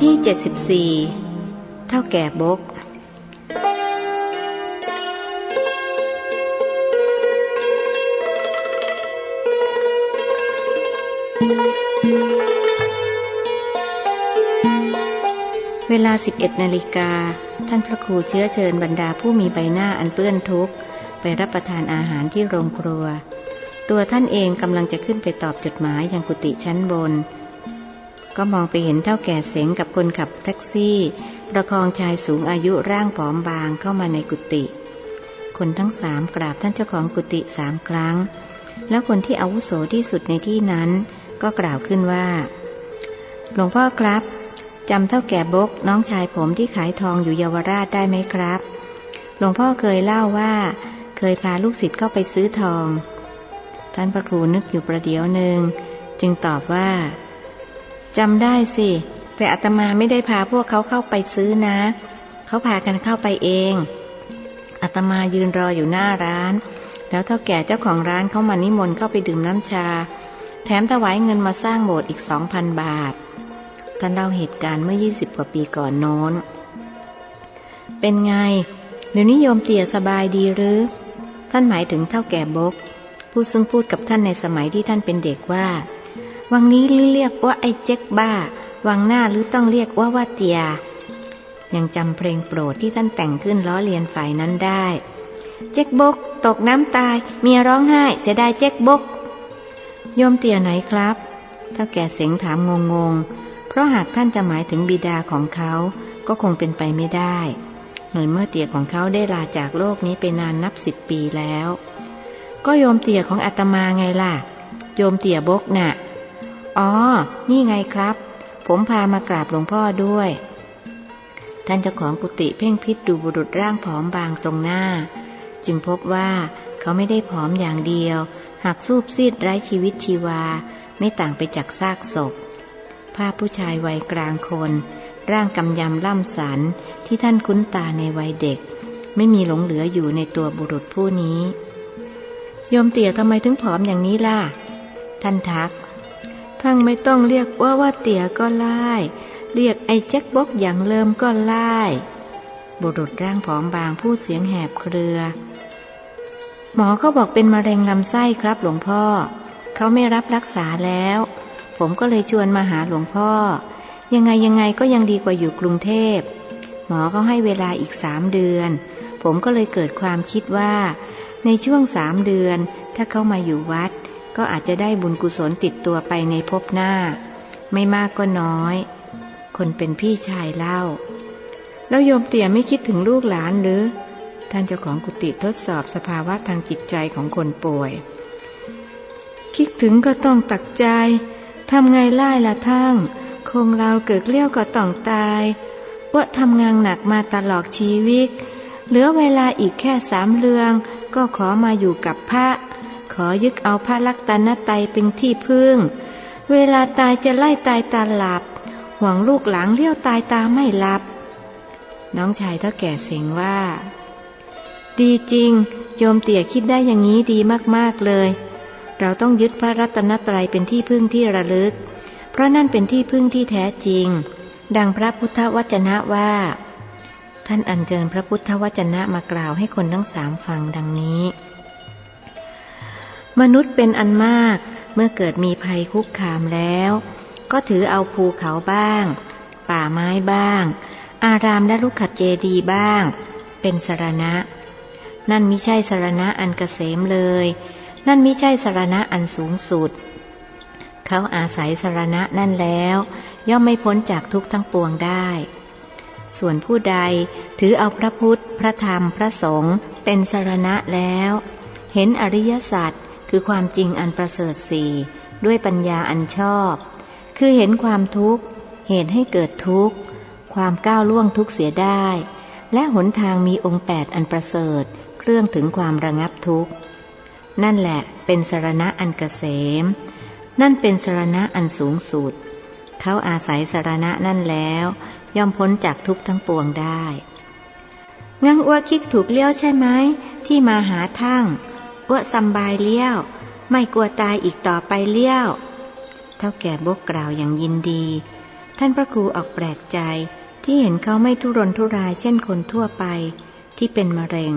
ที่ 74 เท่าแก่บก เวลา 11 นาฬิกา ท่านพระครูเชื้อเชิญบรรดาผู้มีใบหน้าอันเปื้อนทุกข์ ไปรับประทานอาหารที่โรงครัว ตัวท่านเองกำลังจะขึ้นไปตอบจดหมายยังกุฏิชั้นบน ก็มองไปเห็นเท่าแก่เสงกับคนขับแท็กซี่ ประคองชายสูงอายุร่างผอมบางเข้ามาในกุฏิคนทั้งสามกราบท่านเจ้าของกุฏิสามครั้ง แล้วคนที่อาวุโสที่สุดในที่นั้น ก็กล่าวขึ้นว่า หลวงพ่อครับจำเท่าแก่บกน้องชายผมที่ขายทองอยู่เยาวราชได้ไหมครับ หลวงพ่อเคยเล่าว่า เคยพาลูกศิษย์เข้าไปซื้อทอง ท่านพระครูนึกอยู่ประเดี๋ยวหนึ่งจึงตอบว่า จำได้สิ แต่อาตมาไม่ได้พาพวกเขาเข้าไปซื้อนะ เขาพากันเข้าไปเองอาตมายืนรออยู่หน้าร้าน แล้วเท่าแก่เจ้าของร้านเข้ามานิมนต์เข้าไปดื่มน้ำชา แถมถวายเงินมาสร้างโบสถ์อีกสองพันบาทท่านเล่าเหตุการณ์เมื่อ 20 กว่าปีก่อนโน้น เป็นไง เดี๋ยวนี้โยมเตี่ยสบายดีหรือ ท่านหมายถึงเท่าแก่บก ผู้ซึ่งพูดกับท่านในสมัยที่ท่านเป็นเด็กว่า วังนี้หรือเรียกว่าไอ้เจ๊กบ้า วังหน้าหรือต้องเรียกว่าว่าเตีย ยังจำเพลงโปรดที่ท่านแต่งขึ้นล้อเลียนฝ่ายนั้นได้ เจ๊กบก ตกน้ำตาย เมียร้องไห้ เสียดายเจ๊กบก โยมเตียไหนครับเท่าแก่เสียงถามงงๆ เพราะหากท่านจะหมายถึงบิดาของเขา ก็คงเป็นไปไม่ได้เหมือนเมื่อเตียของเขาได้ลาจากโลกนี้ไปนานนับสิบปีแล้ว ก็โยมเตียของอาตมาไงล่ะ โยมเตียบกนะ่ะ อ๋อ นี่ไงครับ ผมพามากราบหลวงพ่อด้วย ท่านเจ้าของกุฏิเพ่งพิษดูบุรุษร่างผอมบางตรงหน้า จึงพบว่าเขาไม่ได้ผอมอย่างเดียว หากสูบซีดไร้ชีวิตชีวา ไม่ต่างไปจากซากศพ ภาพผู้ชายวัยกลางคน ร่างกำยำล่ำสันที่ท่านคุ้นตาในวัยเด็ก ไม่มีหลงเหลืออยู่ในตัวบุรุษผู้นี้โยมเตี่ยทำไมถึงผอมอย่างนี้ล่ะ ท่านทัก ทั้งไม่ต้องเรียกว่าว่าเตี่ยก็ไล่ เรียกไอ้แจ็คบกอย่างเลิมก็ไล่ บุรุษร่างผอมบางพูดเสียงแหบเครือ หมอเขาบอกเป็นมะเร็งลำไส้ครับหลวงพ่อ เขาไม่รับรักษาแล้ว ผมก็เลยชวนมาหาหลวงพ่อ ยังไงยังไงก็ยังดีกว่าอยู่กรุงเทพ หมอก็ให้เวลาอีกสามเดือน ผมก็เลยเกิดความคิดว่า ในช่วงสามเดือน ถ้าเขามาอยู่วัด ก็อาจจะได้บุญกุศลติดตัวไปในภพหน้า ไม่มากก็น้อย คนเป็นพี่ชายเล่า แล้วโยมเตี่ยไม่คิดถึงลูกหลานหรือ ท่านเจ้าของกุฏิทดสอบสภาวะทางจิตใจของคนป่วย คิดถึงก็ต้องตักใจทำไงไล่ละทั้งคงเราเกิดเลี้ยวก็ต้องตายว่าทำงานหนักมาตลอดชีวิต เหลือเวลาอีกแค่สามเรือง ก็ขอมาอยู่กับพระ ขอยึดเอาพระลักตนไตเป็นที่พึ่ง เวลาตายจะไล่ตายตาหลับหวังลูกหลังเลี้ยวตายตาไม่หลับ น้องชายเท่าแก่เสียงว่า ดีจริง โยมเตี่ยคิดได้อย่างนี้ดีมากๆเลย เราต้องยึดพระรัตนตรัยเป็นที่พึ่งที่ระลึก เพราะนั่นเป็นที่พึ่งที่แท้จริง ดังพระพุทธวจนะว่าท่านอัญเชิญพระพุทธวจนะมากล่าวให้คนทั้งสามฟังดังนี้ มนุษย์เป็นอันมากเมื่อเกิดมีภัยคุกคามแล้ว ก็ถือเอาภูเขาบ้าง ป่าไม้บ้าง อารามและลูกขัดเจดีบ้าง เป็นสรณะ นั่นมิใช่สรณะอันเกษมเลย นั่นมิใช่สรณะอันสูงสุด เขาอาศัยสรณะนั่นแล้ว ย่อมไม่พ้นจากทุกข์ทั้งปวงได้ ส่วนผู้ใดถือเอาพระพุทธ พระธรรมพระสงฆ์เป็นสรณะแล้ว เห็นอริยสัจ คือความจริงอันประเสริฐสี่ด้วยปัญญาอันชอบ คือเห็นความทุกข์ เหตุให้เกิดทุกข์ ความก้าวล่วงทุกข์เสียได้ และหนทางมีองค์แปดอันประเสริฐ เครื่องถึงความระงับทุกข์ นั่นแหละเป็นสรณะอันเกษม นั่นเป็นสรณะอันสูงสุด เขาอาศัยสรณะนั่นแล้ว ย่อมพ้นจากทุกข์ทั้งปวงได้ งังอ้วคิดถูกเลี้ยวใช่ไหมที่มาหาทั้ง อ้วสบายเลี้ยว ไม่กลัวตายอีกต่อไปเลี้ยว เท่าแก่บกกล่าวอย่างยินดี ท่านพระครูออกแปลกใจที่เห็นเขาไม่ทุรนทุรายเช่นคนทั่วไปที่เป็นมะเร็ง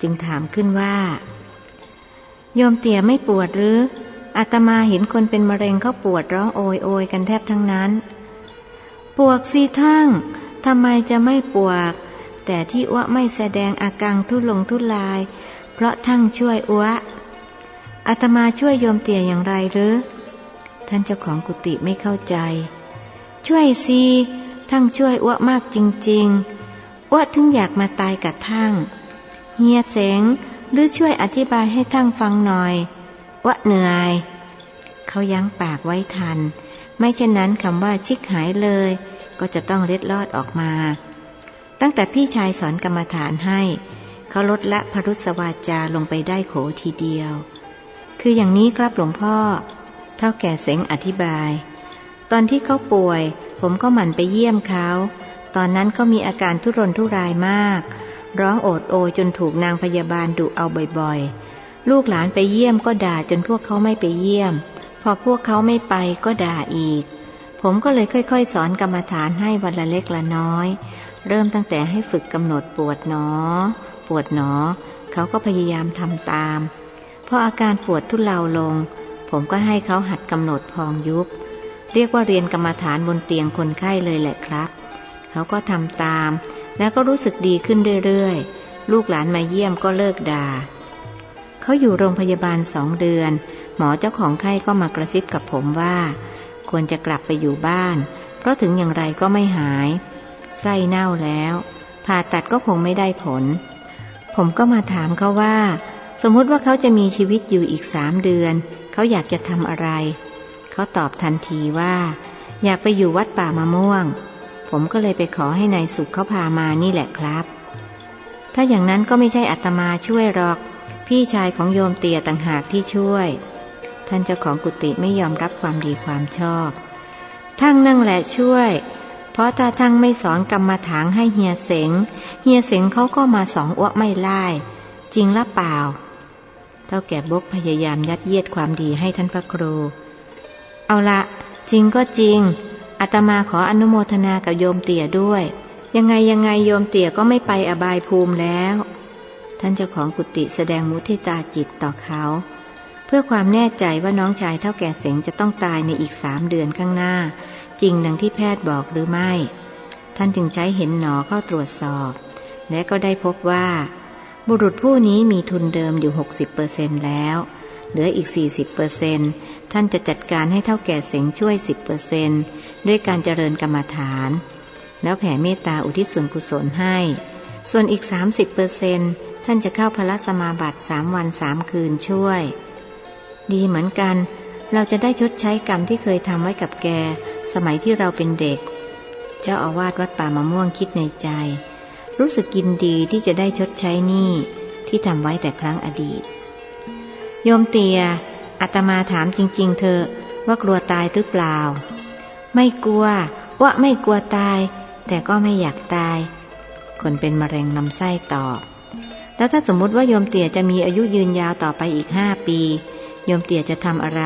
จึงถามขึ้นว่า โยมเตี่ยไม่ปวดหรืออาตมาเห็นคนเป็นมะเร็งเขาปวดร้องโอยโอยกันแทบทั้งนั้น ปวกสิทั้งทำไมจะไม่ปวก แต่ที่อ้วไม่แสดงอาการทุลงทุลาย เพราะทั้งช่วยอ้วอาตมาช่วยโยมเตี่ยอย่างไรหรือ ท่านเจ้าของกุฏิไม่เข้าใจ ช่วยสิทั้งช่วยอ้วมากจริงๆอ้วถึงอยากมาตายกับทั้งเฮียเสงหรือช่วยอธิบายให้ทั้งฟังหน่อยอ้วเหนื่อย เขายั้งปากไว้ทัน ไม่เช่นนั้นคำว่าชิกหายเลย ก็จะต้องเล็ดลอดออกมา ตั้งแต่พี่ชายสอนกรรมฐานให้ เขาลดละพรุษวาจาลงไปได้โขทีเดียว คืออย่างนี้ครับหลวงพ่อ เท่าแก่เสงอธิบาย ตอนที่เขาป่วย ผมก็หมั่นไปเยี่ยมเขา ตอนนั้นเขามีอาการทุรนทุรายมาก ร้องโอดโอยจนถูกนางพยาบาลดุเอาบ่อยๆ ลูกหลานไปเยี่ยมก็ด่าจนพวกเขาไม่ไปเยี่ยม พอพวกเขาไม่ไปก็ด่าอีก ผมก็เลยค่อยๆ สอนกรรมฐานให้วันละเล็กละน้อย เริ่มตั้งแต่ให้ฝึกกำหนดปวดหนอ ปวดหนอ เขาก็พยายามทำตามพออาการปวดทุเลาลง ผมก็ให้เขาหัดกำหนดพองยุบ เรียกว่าเรียนกรรมฐานบนเตียงคนไข้เลยแหละครับ เขาก็ทำตาม แล้วก็รู้สึกดีขึ้นเรื่อยๆ ลูกหลานมาเยี่ยมก็เลิกด่า เขาอยู่โรงพยาบาลสองเดือน หมอเจ้าของไข้ก็มากระซิบกับผมว่า ควรจะกลับไปอยู่บ้าน เพราะถึงอย่างไรก็ไม่หาย ไส้เน่าแล้ว ผ่าตัดก็คงไม่ได้ผล ผมก็มาถามเขาว่า สมมุติว่าเขาจะมีชีวิตอยู่อีกสามเดือน เขาอยากจะทำอะไร เขาตอบทันทีว่า อยากไปอยู่วัดป่ามะม่วง ผมก็เลยไปขอให้ในายสุขเขาพามานี่แหละครับ ถ้าอย่างนั้นก็ไม่ใช่อัตมาช่วยหรอก พี่ชายของโยมเตียต่างหากที่ช่วย ท่านเจ้าของกุฏิไม่ยอมรับความดีความชอบ ทั้งนั่งแหละช่วย เพราะถ้าทั้งไม่สอนกรรมฐานให้เฮียเสง เฮียเสงเขาก็มาสองอ้วกไม่ไล่จริงละเปล่า เท่าแก่บกพยายามยัดเยียดความดีให้ท่านพระครู เอาละจริงก็จริงอาตมาขออนุโมทนากับโยมเตี่ยด้วย ยังไงยังไงโยมเตี่ยก็ไม่ไปอบายภูมิแล้ว ท่านเจ้าของกุฏิแสดงมุทิตาจิตต่อเขา เพื่อความแน่ใจว่าน้องชายเท่าแก่เสงจะต้องตายในอีกสามเดือนข้างหน้า จริงดังที่แพทย์บอกหรือไม่ ท่านจึงใช้เห็นหนอเข้าตรวจสอบ และก็ได้พบว่า บุรุษผู้นี้มีทุนเดิมอยู่ 60%แล้ว เหลืออีก 40%ท่านจะจัดการให้เท่าแก่เสงช่วย 10%ด้วยการเจริญกรรมฐาน แล้วแผ่เมตตาอุทิศส่วนกุศลให้ ส่วนอีก 30%ท่านจะเข้าพระสมาบัติสามวันสามคืนช่วย ดีเหมือนกัน เราจะได้ชดใช้กรรมที่เคยทำไว้กับแก สมัยที่เราเป็นเด็ก เจ้าอาวาสวัดป่ามะม่วงคิดในใจ รู้สึกยินดีที่จะได้ชดใช้หนี้ที่ทำไว้แต่ครั้งอดีต โยมเตียอาตมาถามจริง ๆ เธอว่ากลัวตายหรือเปล่า ไม่กลัว ว่าไม่กลัวตาย แต่ก็ไม่อยากตาย คนเป็นมะเร็งลำไส้ตอบ แล้วถ้าสมมุติว่าโยมเตี่ยจะมีอายุยืนยาวต่อไปอีกห้าปี โยมเตี่ยจะทำอะไร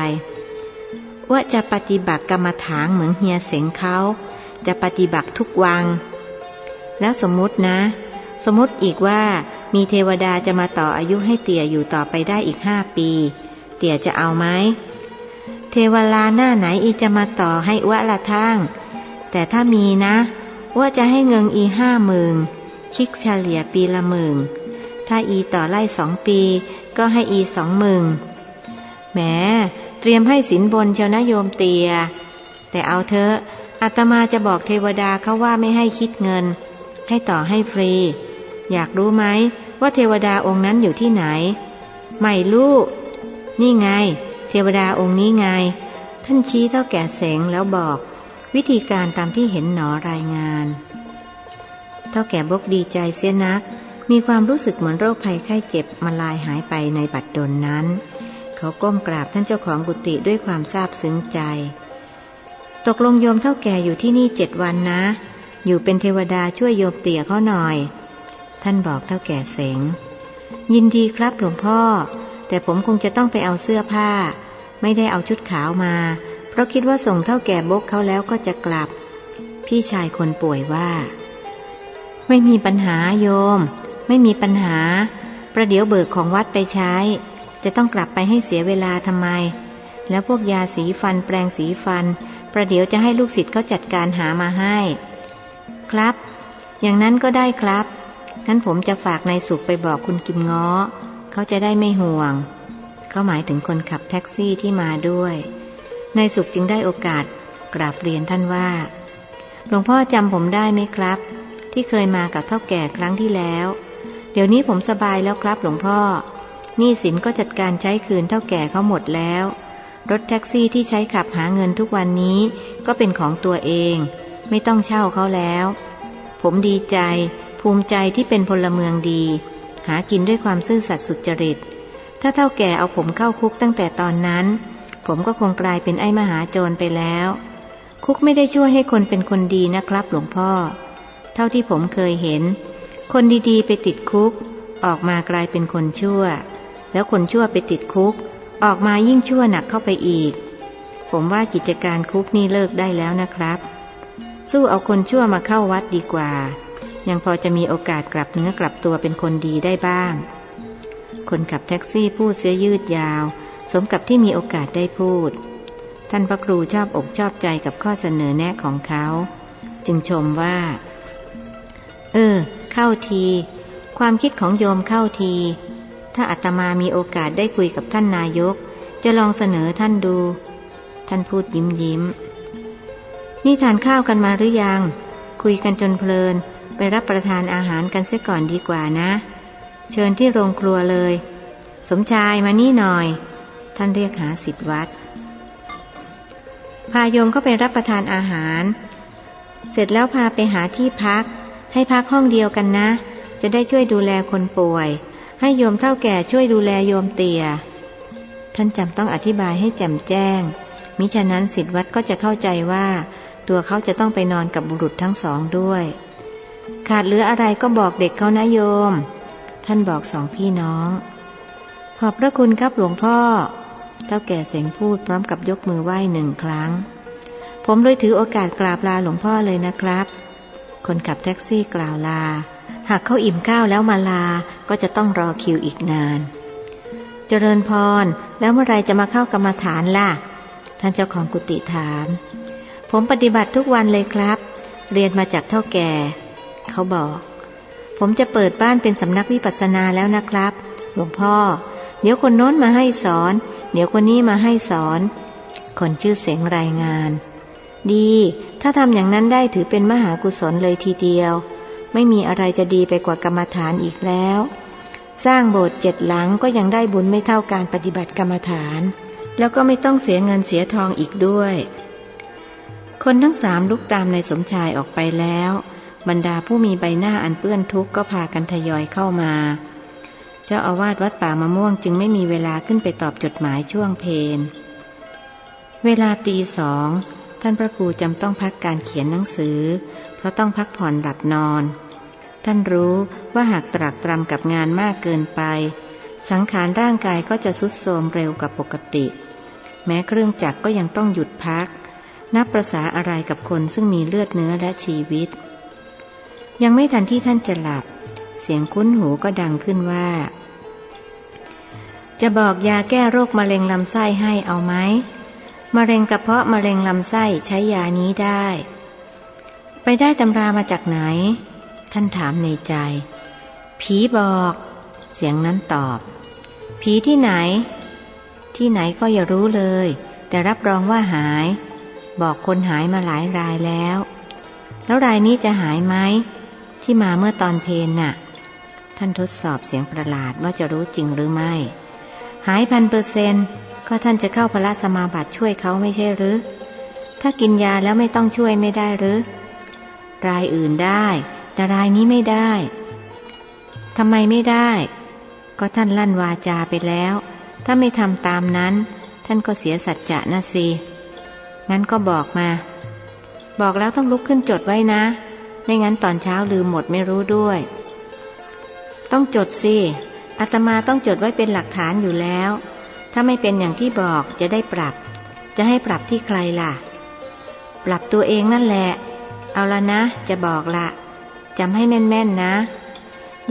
ว่าจะปฏิบัติกรรมฐานเหมือนเฮียเสงเขาจะปฏิบัติทุกวัง แล้วสมมุตินะ สมมุติอีกว่ามีเทวดาจะมาต่ออายุให้เตี่ยอยู่ต่อไปได้อีกห้าปี เตี่ยจะเอาไหมเทวลาหน้าไหนอีจะมาต่อให้อ้วละทั้งแต่ถ้ามีนะ ว่าจะให้เงินอีห้าหมื่นคิกเฉลี่ยปีละหมื่นถ้าอีต่อไล่สองปี ก็ให้อีสองหมื่นแหม เตรียมให้สินบนเชียวนะโยมเตีย แต่เอาเถอะอาตมาจะบอกเทวดาเขาว่าไม่ให้คิดเงิน ให้ต่อให้ฟรี อยากรู้ไหมว่าเทวดาองค์นั้นอยู่ที่ไหน ไม่รู้นี่ไง เทวดาองค์นี้ไง ท่านชี้เท่าแก่เสงแล้วบอก วิธีการตามที่เห็นหนอรายงาน เท่าแก่บกดีใจเสียนัก มีความรู้สึกเหมือนโรคภัยไข้เจ็บมันลายหายไปในบัดดลนั้น เขาก้มกราบท่านเจ้าของกุฏิด้วยความซาบซึ้งใจ ตกลงโยมเท่าแก่อยู่ที่นี่เจ็ดวันนะ อยู่เป็นเทวดาช่วยโยมเตี่ยเขาหน่อย ท่านบอกเท่าแก่เสง ยินดีครับหลวงพ่อ แต่ผมคงจะต้องไปเอาเสื้อผ้า ไม่ได้เอาชุดขาวมา เพราะราะคิดว่าส่งเท่าแก่บกเขาแล้วก็จะกลับ พี่ชายคนป่วยว่า ไม่มีปัญหาโยม ไม่มีปัญหา ประเดี๋ยวเบิกของวัดไปใช้ จะต้องกลับไปให้เสียเวลาทำไม แล้วพวกยาสีฟันแปรงสีฟัน ประเดี๋ยวจะให้ลูกศิษย์เขาจัดการหามาให้ ครับ อย่างนั้นก็ได้ครับงั้นผมจะฝากนายสุขไปบอกคุณกิมง้อ เขาจะได้ไม่ห่วง เขาหมายถึงคนขับแท็กซี่ที่มาด้วยนายสุขจึงได้โอกาสกราบเรียนท่านว่า หลวงพ่อจำผมได้ไหมครับ ที่เคยมากับเท่าแก่ครั้งที่แล้ว เดี๋ยวนี้ผมสบายแล้วครับหลวงพ่อ หนี้สินก็จัดการใช้คืนเท่าแก่เขาหมดแล้ว รถแท็กซี่ที่ใช้ขับหาเงินทุกวันนี้ก็เป็นของตัวเอง ไม่ต้องเช่าเขาแล้ว ผมดีใจ ภูมิใจที่เป็นพลเมืองดี หากินด้วยความซื่อสัตย์สุจริต ถ้าเท่าแก่เอาผมเข้าคุกตั้งแต่ตอนนั้น ผมก็คงกลายเป็นไอ้มหาโจรไปแล้ว คุกไม่ได้ช่วยให้คนเป็นคนดีนะครับ หลวงพ่อ เท่าที่ผมเคยเห็น คนดีๆ ไปติดคุกออกมากลายเป็นคนชั่ว แล้วคนชั่วไปติดคุก ออกมายิ่งชั่วหนักเข้าไปอีก ผมว่ากิจการคุกนี่เลิกได้แล้วนะครับ สู้เอาคนชั่วมาเข้าวัดดีกว่า ยังพอจะมีโอกาสกลับเนื้อกลับตัวเป็นคนดีได้บ้าง คนขับแท็กซี่พูดเสื้อยืดยาว สมกับที่มีโอกาสได้พูด ท่านพระครูชอบอกชอบใจกับข้อเสนอแนะของเขา จึงชมว่า เออ เข้าที ความคิดของโยมเข้าที ถ้าอาตมามีโอกาสได้คุยกับท่านนายก จะลองเสนอท่านดู ท่านพูดยิ้มยิ้ม นี่ทานข้าวกันมาหรือยัง คุยกันจนเพลิน ไปรับประทานอาหารกันเสียก่อนดีกว่านะ เชิญที่โรงครัวเลย สมชายมานี่หน่อย ท่านเรียกหาสิทธวัดพาโยมเข้าไปรับประทานอาหาร เสร็จแล้วพาไปหาที่พัก ให้พักห้องเดียวกันนะ จะได้ช่วยดูแลคนป่วย ให้โยมเท่าแก่ช่วยดูแลโยมเตีย ท่านจำต้องอธิบายให้แจ่มแจ้ง มิฉะนั้นสิทธิวัดก็จะเข้าใจว่า ตัวเขาจะต้องไปนอนกับบุรุษทั้งสองด้วย ขาดเหลืออะไรก็บอกเด็กเขานะโยม ท่านบอกสองพี่น้อง ขอบพระคุณครับหลวงพ่อ เท่าแก่เสงพูดพร้อมกับยกมือไหว้หนึ่งครั้ง ผมเลยถือโอกาสกราบลาหลวงพ่อเลยนะครับ คนขับแท็กซี่กล่าวลา หากเขาอิ่มข้าวแล้วมาลาก็จะต้องรอคิวอีกนาน เจริญพร แล้วเมื่อไรจะมาเข้ากรรมฐานล่ะ ท่านเจ้าของกุฏิถาม ผมปฏิบัติทุกวันเลยครับ เรียนมาจากเท่าแก่ เขาบอก ผมจะเปิดบ้านเป็นสำนักวิปัสสนาแล้วนะครับ หลวงพ่อ เดี๋ยวคนโน้นมาให้สอน เดี๋ยวคนนี้มาให้สอน คนชื่อเสียงรายงาน ดี ถ้าทำอย่างนั้นได้ถือเป็นมหากุศลเลยทีเดียว ไม่มีอะไรจะดีไปกว่ากรรมฐานอีกแล้ว สร้างโบสถ์เจ็ดหลังก็ยังได้บุญไม่เท่าการปฏิบัติกรรมฐาน แล้วก็ไม่ต้องเสียเงินเสียทองอีกด้วย คนทั้งสามลุกตามในสมชายออกไปแล้ว บรรดาผู้มีใบหน้าอันเปื้อนทุกข์ก็พากันทยอยเข้ามา เจ้าอาวาสวัดป่ามะม่วงจึงไม่มีเวลาขึ้นไปตอบจดหมายช่วงเพนเวลาตีสอง ท่านพระครูจำต้องพักการเขียนหนังสือ เพราะต้องพักผ่อนหลับนอน ท่านรู้ว่าหากตรากตรำกับงานมากเกินไป สังขารร่างกายก็จะสุดโทรมเร็วกว่าปกติ แม้เครื่องจักรก็ยังต้องหยุดพัก นับประษาอะไรกับคนซึ่งมีเลือดเนื้อและชีวิต ยังไม่ทันที่ท่านจะหลับ เสียงคุ้นหูก็ดังขึ้นว่า จะบอกยาแก้โรคมะเร็งลำไส้ให้เอาไหม มะเร็งกระเพาะมะเร็งลำไส้ใช้ยานี้ได้ ไปได้ตำรามาจากไหน ท่านถามในใจ ผีบอก เสียงนั้นตอบ ผีที่ไหน ที่ไหนก็อย่ารู้เลย แต่รับรองว่าหาย บอกคนหายมาหลายรายแล้ว แล้วรายนี้จะหายไหมที่มาเมื่อตอนเพนน่ะ ท่านทดสอบเสียงประหลาดว่าจะรู้จริงหรือไม่ หายพันเปอร์เซนต์ ก็ท่านจะเข้าพระสมาบัติช่วยเขาไม่ใช่หรือ ถ้ากินยาแล้วไม่ต้องช่วยไม่ได้หรือ รายอื่นได้ แต่รายนี้ไม่ได้ทำไมไม่ได้ ก็ท่านลั่นวาจาไปแล้ว ถ้าไม่ทำตามนั้น ท่านก็เสียสัจจะนะสิงั้นก็บอกมา บอกแล้วต้องลุกขึ้นจดไว้นะ ไม่งั้นตอนเช้าลืมหมดไม่รู้ด้วย ต้องจดสิอาตมาต้องจดไว้เป็นหลักฐานอยู่แล้ว ถ้าไม่เป็นอย่างที่บอกจะได้ปรับ จะให้ปรับที่ใครล่ะ ปรับตัวเองนั่นแหละ เอาละนะ จะบอกละจำให้แม่นๆนะ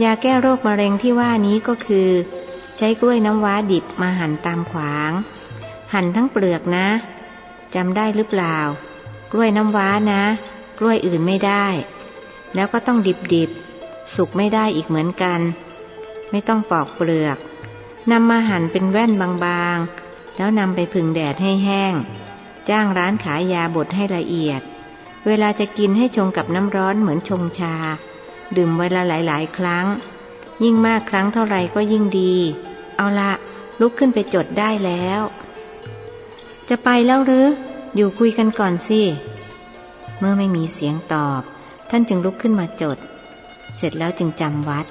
ยาแก้โรคมะเร็งที่ว่านี้ก็คือ ใช้กล้วยน้ำว้าดิบมาหั่นตามขวาง หั่นทั้งเปลือกนะจำได้หรือเปล่า กล้วยน้ำว้านะ กล้วยอื่นไม่ได้ แล้วก็ต้องดิบๆ สุกไม่ได้อีกเหมือนกัน ไม่ต้องปอกเปลือก นำมาหั่นเป็นแว่นบางๆ แล้วนำไปผึ่งแดดให้แห้ง จ้างร้านขายยาบดให้ละเอียด เวลาจะกินให้ชงกับน้ำร้อนเหมือนชงชา ดื่มเวลาหลายๆ ครั้ง ยิ่งมากครั้งเท่าไรก็ยิ่งดี เอาละลุกขึ้นไปจดได้แล้ว จะไปแล้วหรือ อยู่คุยกันก่อนสิ เมื่อไม่มีเสียงตอบ ท่านจึงลุกขึ้นมาจด เสร็จแล้วจึงจำวัด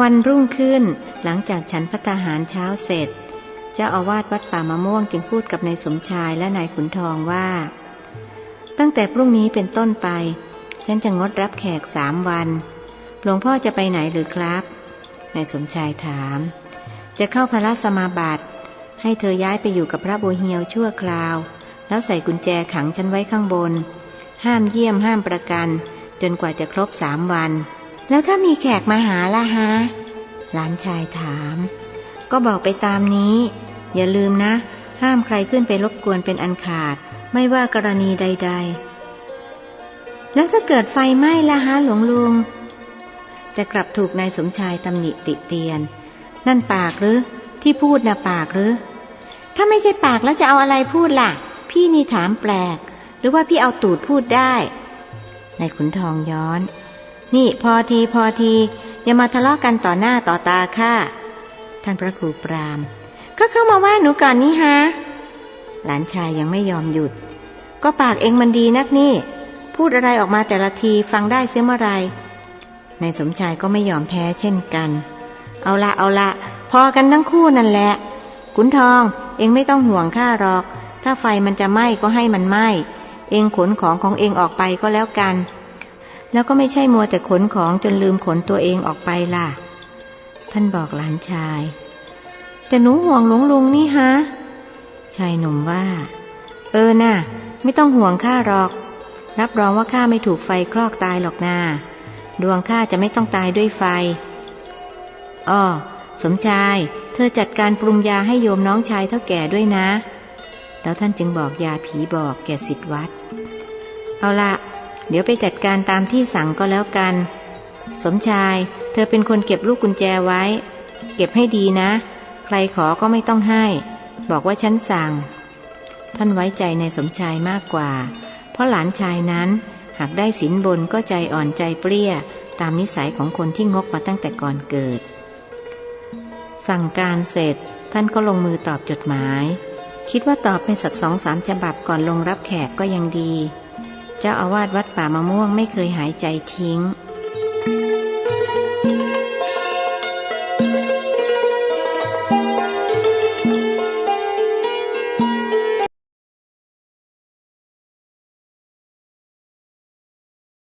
วันรุ่งขึ้นหลังจากฉันพัตาหารเช้าเสร็จ เจ้าอาวาสวัดป่ามะม่วงจึงพูดกับนายสมชายและนายขุนทองว่า ตั้งแต่พรุ่งนี้เป็นต้นไป ฉันจะงดรับแขกสามวัน หลวงพ่อจะไปไหนหรือครับนายสมชายถาม จะเข้าพระสมาบัติให้เธอย้ายไปอยู่กับพระโบเฮียวชั่วคราว แล้วใส่กุญแจขังฉันไว้ข้างบน ห้ามเยี่ยมห้ามประกัน จนกว่าจะครบสามวัน แล้วถ้ามีแขกมาหาล่ะฮะ หลานชายถาม ก็บอกไปตามนี้ อย่าลืมนะ ห้ามใครขึ้นไปรบกวนเป็นอันขาด ไม่ว่ากรณีใด ๆ แล้วถ้าเกิดไฟไหม้ล่ะฮะหลวงลุงจะกลับถูกนายสมชายตำหนิติเตียน นั่นปากหรือ ที่พูดนะปากหรือ ถ้าไม่ใช่ปากแล้วจะเอาอะไรพูดล่ะ พี่นี่ถามแปลก หรือว่าพี่เอาตูดพูดได้นายขุนทองย้อน นี่พอทีพอที อย่ามาทะเลาะกันต่อหน้าต่อตาข้าท่านพระครูปราม ก็เข้ามาว่าหนูก่อนนี่ฮะ หลานชายยังไม่ยอมหยุด ก็ปากเองมันดีนักนี่ พูดอะไรออกมาแต่ละทีฟังได้เสียเมื่อไรนายสมชายก็ไม่ยอมแพ้เช่นกัน เอาละเอาละพอกันทั้งคู่นั่นแหละ ขุนทองเองไม่ต้องห่วงข้าหรอก ถ้าไฟมันจะไหม้ก็ให้มันไหม้ เองขนของของเองออกไปก็แล้วกัน แล้วก็ไม่ใช่มัวแต่ขนของจนลืมขนตัวเองออกไปล่ะ ท่านบอกหลานชาย แต่หนูห่วงหลวงลุงนี่ฮะ ชายหนุ่มว่า เออน่ะ ไม่ต้องห่วงข้าหรอก รับรองว่าข้าไม่ถูกไฟคลอกตายหรอกนาดวงข้าจะไม่ต้องตายด้วยไฟ อ้อ สมชาย เธอจัดการปรุงยาให้โยมน้องชายเท่าแก่ด้วยนะ แล้วท่านจึงบอกยาผีบอกแก่สิทธิวัด เอาละ เดี๋ยวไปจัดการตามที่สั่งก็แล้วกัน สมชาย เธอเป็นคนเก็บลูกกุญแจไว้ เก็บให้ดีนะ ใครขอก็ไม่ต้องให้ บอกว่าฉันสั่ง ท่านไว้ใจในสมชายมากกว่า เพราะหลานชายนั้น หากได้สินบนก็ใจอ่อนใจเปรี้ย ตามนิสัยของคนที่งกมาตั้งแต่ก่อนเกิด สั่งการเสร็จ ท่านก็ลงมือตอบจดหมาย คิดว่าตอบไปสักสองสามฉบับก่อนลงรับแขกก็ยังดี เจ้าอาวาสวัดป่ามะม่วงไม่เคยหายใจทิ้ง